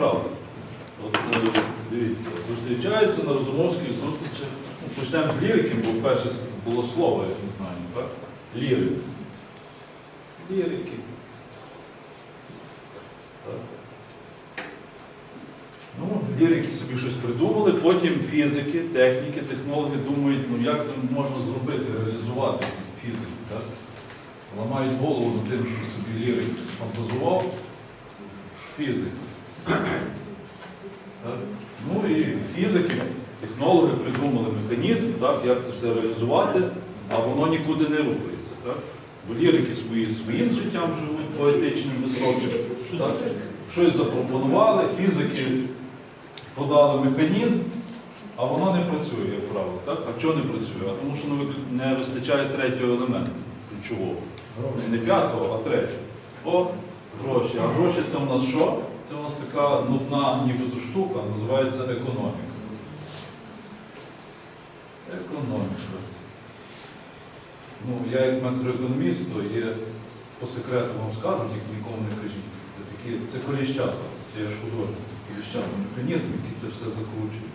правда. От е, дивіться, зустрічаються на розумовських зустрічах. Почнемо з лірики, бо перше було слово, як ми знаємо, так? Лірик. Лірики. Так. Ну, лірики собі щось придумали, потім фізики, техніки, технологи думають, ну як це можна зробити, реалізувати ці фізики. Так? Ламають голову над тим, що собі лірик фантазував. Фізик. Ну і фізики, технологи придумали механізм, так, як це все реалізувати, а воно нікуди не рухається. Так? Бо лірики свої, своїм життям живуть поетичним, високим. Так? Щось запропонували, фізики подали механізм, а воно не працює, як правило. Так? А чого не працює? А тому що не не вистачає третього елементу ключового. Не п'ятого, а третього. О, гроші. А гроші це в нас що? Це у нас така нудна нібито штука, називається економіка. Економіка. Ну, я як макроекономіст, то є по секрету вам скажу, тільки нікому не кажіть. Це такі, це коліщата, це я ж художник, коліщатний механізм, який це все закручує.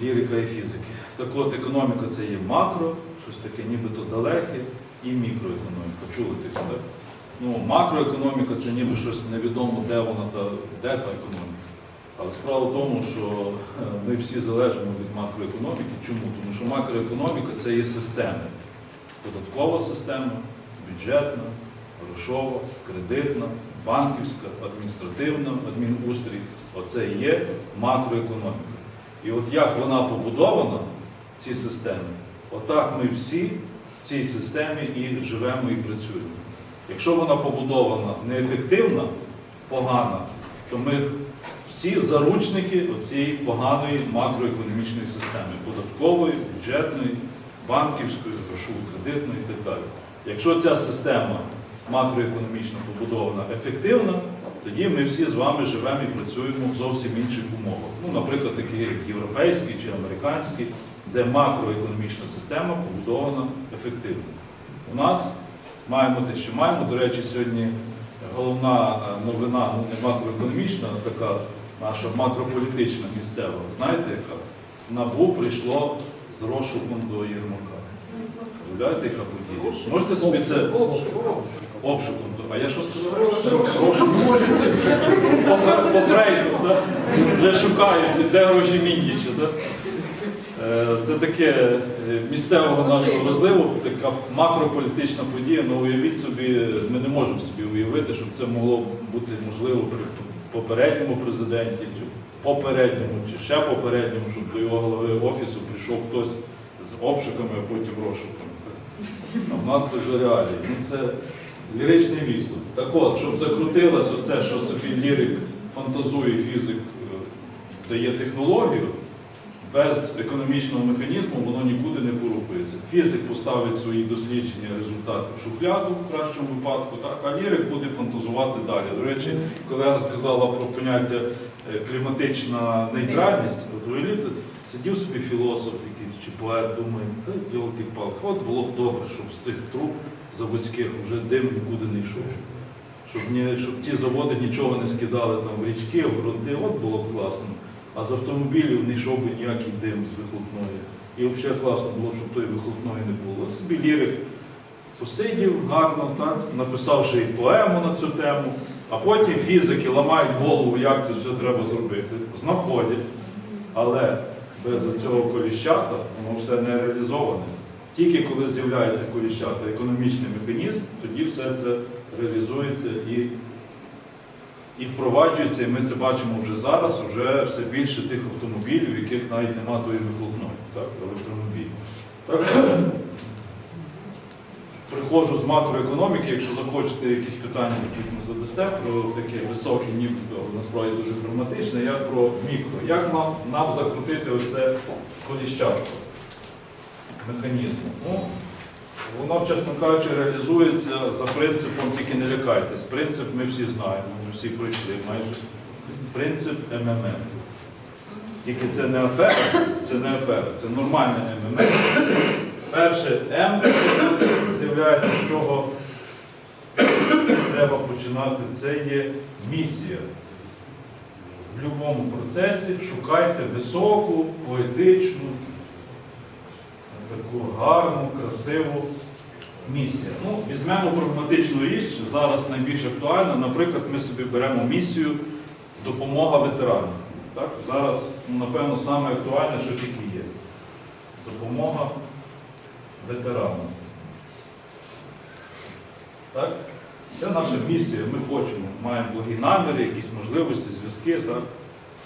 Лірика і фізики. Так от економіка це є макро, щось таке нібито далеке, і мікроекономіка. Чули таке, так? Ну, макроекономіка це ніби щось невідомо, де вона та де та економіка. Але справа в тому, що е, ми всі залежимо від макроекономіки. Чому? Тому що макроекономіка це є система. Податкова система, бюджетна, грошова, кредитна, банківська, адміністративна, адмінустрій. Оце і є макроекономіка. І от як вона побудована, ці системи, отак ми всі в цій системі і живемо і працюємо. Якщо вона побудована неефективна, погана, то ми всі заручники цієї поганої макроекономічної системи податкової, бюджетної, банківської, грошово-кредитної і так далі. Якщо ця система макроекономічно побудована ефективна, тоді ми всі з вами живемо і працюємо в зовсім інших умовах. Ну, наприклад, такі як європейські чи американські, де макроекономічна система побудована ефективно. У нас маємо те, що маємо. До речі, сьогодні головна е, новина, ну не макроекономічна, а така наша макрополітична місцева. Знаєте, яка? НАБУ прийшло з розшуком до Єрмака. Уявляєте, яка подія? Можете собі це обшуком? А я що сказав? Розшук. По, Фрейду? Вже шукають, де гроші Міндіча. Е, Це таке е, місцевого нашого розливу, така макрополітична подія. Ну уявіть собі, ми не можемо собі уявити, щоб це могло бути можливо при попередньому президенті, чи попередньому, чи ще попередньому, щоб до його голови офісу прийшов хтось з обшуками, а потім розшуками. А в нас це вже реалії. Ну, це ліричний відступ. Так от, щоб закрутилось оце, що собі лірик фантазує, фізик е, дає технологію, без економічного механізму воно нікуди не порухається. Фізик поставить свої дослідження, результати в шухляду в кращому випадку, так, а лірик буде фантазувати далі. До речі, колега сказала про поняття е, кліматична нейтральність. От уявіть, сидів собі філософ якийсь чи поет, думає, та йолки палки от було б добре, щоб з цих труб заводських вже дим нікуди не йшов. Щоб, ні, щоб ті заводи нічого не скидали там в річки, в ґрунти, от було б класно. А з автомобілів не йшов би ніякий дим з вихлопної. І взагалі класно було, щоб тої вихлопної не було. От Собі лірик посидів гарно, так, написавши і поему на цю тему, а потім фізики ламають голову, як це все треба зробити, знаходять. Але без цього коліщата воно все не реалізоване. Тільки коли з'являється коліщата, економічний механізм, тоді все це реалізується і і впроваджується, і ми це бачимо вже зараз, вже все більше тих автомобілів, в яких навіть немає тої вихлопної, так, електромобілів. Так, приходжу з макроекономіки, якщо захочете якісь питання, які ми задасте про таке високе, нібито насправді дуже прагматичне, я про мікро. Як нам, нам закрутити оце коліщатство механізму? Ну, Воно, чесно кажучи, реалізується за принципом тільки не лякайтесь. Принцип ми всі знаємо, ми всі пройшли майже. Принцип МММ. Тільки це не афера, це не афера, це нормальне МММ. Перше М з'являється, з чого треба починати. Це є місія. в будь-якому процесі шукайте високу, поетичну, таку гарну, красиву місію. Ну, візьмемо прагматичну річ, зараз найбільш актуальна. Наприклад, ми собі беремо місію допомога ветеранам. Так? Зараз, ну, напевно, саме актуальне, що тільки є. Допомога ветеранам. Так? Це наша місія, ми хочемо, маємо благі наміри, якісь можливості, зв'язки. Так?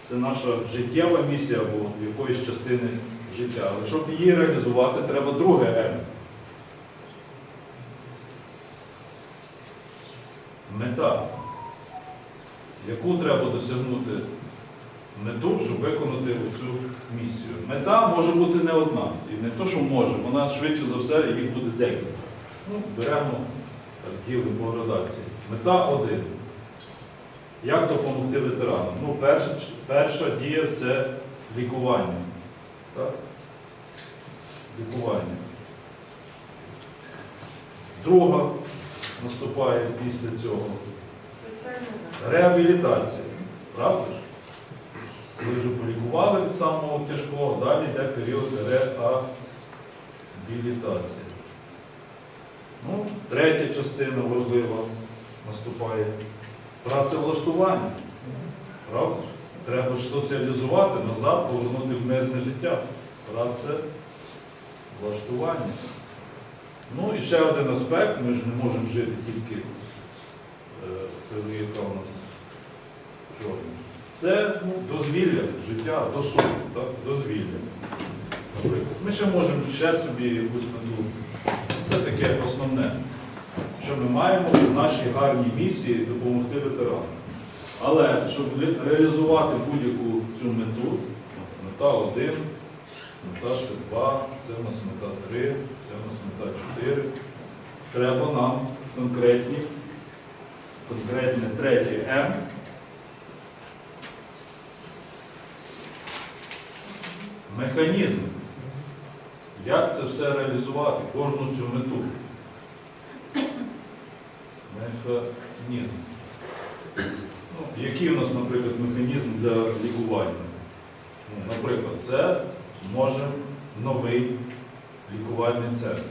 Це наша життєва місія або якоїсь частини життя. Але щоб її реалізувати, треба друге М. Мета, яку треба досягнути мету, щоб виконати цю місію. Мета може бути не одна. І не то, що може, вона швидше за все, їх буде декілька. Ну, беремо так, діли по градації. Мета один. Як допомогти ветеранам? Ну, перша, перша дія це лікування. Так? Лікування. Друга наступає після цього. Реабілітація. Правда ж? Ви вже полікували від самого тяжкого, далі йде період реабілітації. Ну, третя частина важлива наступає працевлаштування. Правда ж? Треба ж соціалізувати назад, повернути в мирне життя. Працевлаштування. Ну і ще один аспект, ми ж не можемо жити тільки, е, це яка у нас чорна. Це ну, дозвілля, життя, досуг, так? дозвілля. Наприклад. Ми ще можемо ще собі якусь мету. Це таке основне, що ми маємо в нашій гарній місії допомогти ветеранам. Але щоб реалізувати будь-яку цю мету, мета 1, мета це 2, це у нас мета 3, це у нас мета 4, треба нам конкретні, конкретне третє М. Механізм. Як це все реалізувати, кожну цю мету? Механізм. Ну, який у нас, наприклад, механізм для лікування? Ну, наприклад, це може новий лікувальний центр.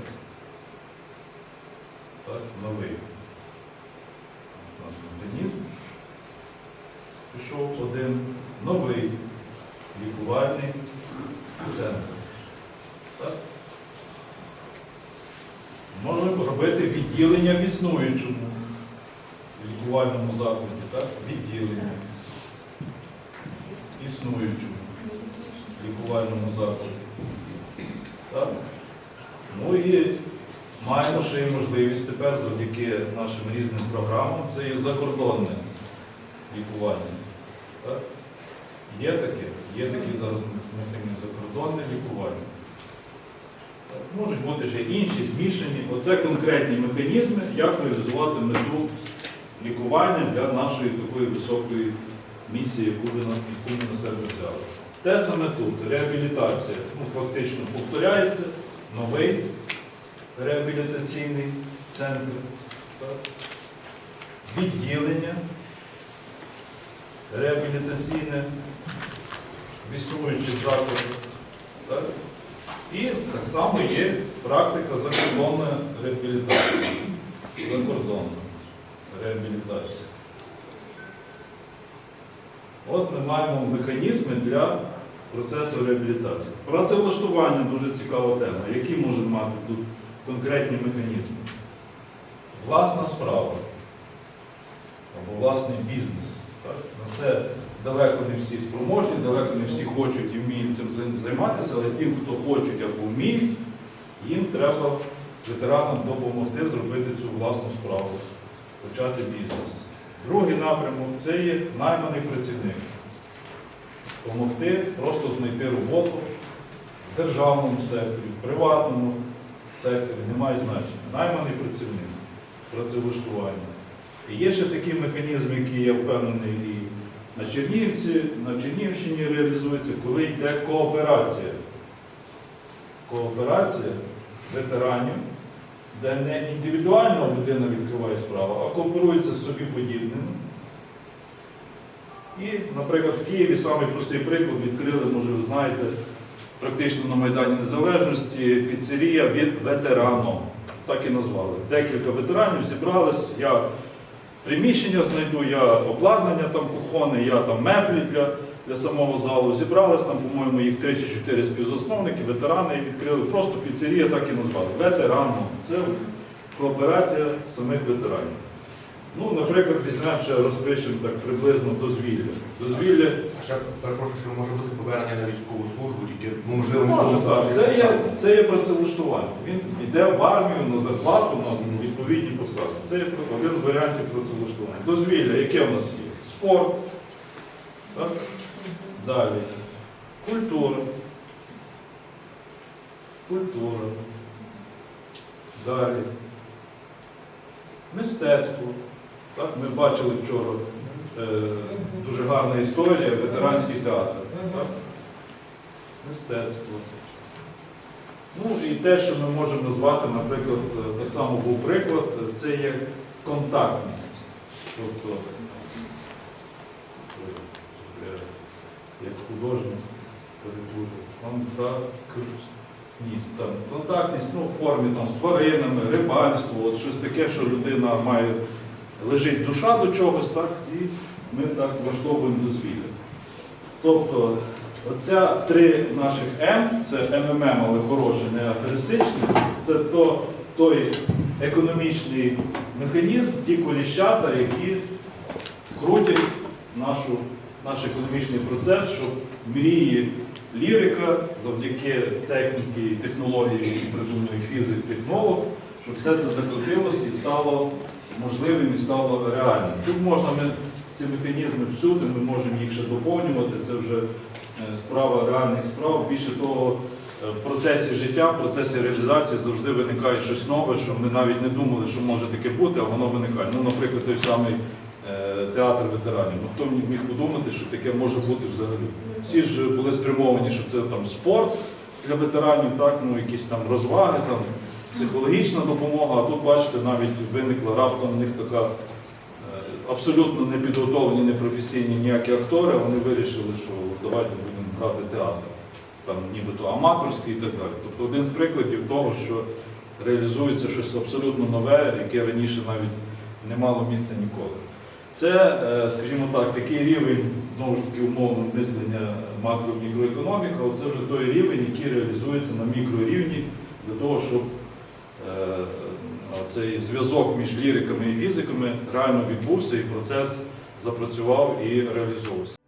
Так, новий. У нас механізм. Пішов один новий лікувальний центр. Так? Можемо робити відділення в існуючому лікувальному закладі, так? Відділення. Існуючому лікувальному закладі. Так? Ну і маємо ще й можливість тепер завдяки нашим різним програмам, це і закордонне лікування. Так? Є таке, є такі зараз закордонне лікування. Так, Можуть бути ще інші, змішані. Оце конкретні механізми, як реалізувати мету лікування для нашої такої високої місії, яку ми на, себе. Те саме тут, реабілітація. Ну, фактично повторяється, новий реабілітаційний центр. Відділення реабілітаційне існуючих закладах. І так само є практика закордонної реабілітації. Закордонна реабілітація. От ми маємо механізми для процесу реабілітації. Працевлаштування дуже цікава тема. Які можуть мати тут конкретні механізми? Власна справа або власний бізнес. Так? На це далеко не всі спроможні, далеко не всі хочуть і вміють цим займатися, але тим, хто хочуть або вміють, їм треба ветеранам допомогти зробити цю власну справу, почати бізнес. Другий напрямок це є найманий працівник. Помогти просто знайти роботу в державному секторі, в приватному секторі, немає значення. Найманий працівник, працевлаштування. І є ще такий механізм, який я впевнений і на Чернігівці, на Чернігівщині реалізується, коли йде кооперація. Кооперація ветеранів, де не індивідуально людина відкриває справу, а кооперується з собі подібними. І, наприклад, в Києві самий простий приклад відкрили, може ви знаєте, практично на Майдані Незалежності піцерія від ветераном. Так і назвали. Декілька ветеранів зібрались. Я приміщення знайду, я обладнання там кухонне, я там меблі для, для самого залу. Зібрались там, по-моєму, їх три чи чотири співзасновники, ветерани і відкрили просто піцерія, так і назвали. Ветераном. Це кооперація самих ветеранів. Ну, наприклад, візьмемо ще розпишемо так приблизно дозвілля. Дозвілля Ще перепрошую, що може бути повернення на військову службу, тільки ну, можливо не Може, так. Це є, це є працевлаштування. Він йде в армію на зарплату на відповідні посади. Це є один з варіантів працевлаштування. Дозвілля, яке в нас є? Спорт. Так? Далі. Культура. Культура. Далі. Мистецтво. Так? Ми бачили вчора е, дуже гарна історія, ветеранський театр. Так? Мистецтво. Ну і те, що ми можемо назвати, наприклад, е, так само був приклад, це є контактність. Тобто, е, як художник перебути, контактність, там, контактність ну, в формі там, з тваринами, рибальство, от щось таке, що людина має, лежить душа до чогось, так, і ми так влаштовуємо дозвілля. Тобто, оця три наших М, це МММ, але хороше, не аферистичне, це то, той економічний механізм, ті коліщата, які крутять нашу, наш економічний процес, щоб мрії лірика завдяки техніки і технології, які придумує фізик, технолог, щоб все це закрутилось і стало можливим і стало реальним. Тут можна ми ці механізми всюди, ми можемо їх ще доповнювати, це вже е, справа реальних справ. Більше того, е, в процесі життя, в процесі реалізації завжди виникає щось нове, що ми навіть не думали, що може таке бути, а воно виникає. Ну, наприклад, той самий театр ветеранів. Ну, хто міг подумати, що таке може бути взагалі? Всі ж були спрямовані, що це там спорт для ветеранів, так, ну, якісь там розваги, там, психологічна допомога, а тут, бачите, навіть виникла раптом в них така е, абсолютно не підготовлені, не професійні ніякі актори, вони вирішили, що давайте будемо брати театр, там нібито аматорський і так далі. Тобто один з прикладів того, що реалізується щось абсолютно нове, яке раніше навіть не мало місця ніколи. Це, е, скажімо так, такий рівень, знову ж таки, умовно мислення макро-мікроекономіка, це вже той рівень, який реалізується на мікрорівні для того, щоб е, цей зв'язок між ліриками і фізиками реально відбувся і процес запрацював і реалізовувався.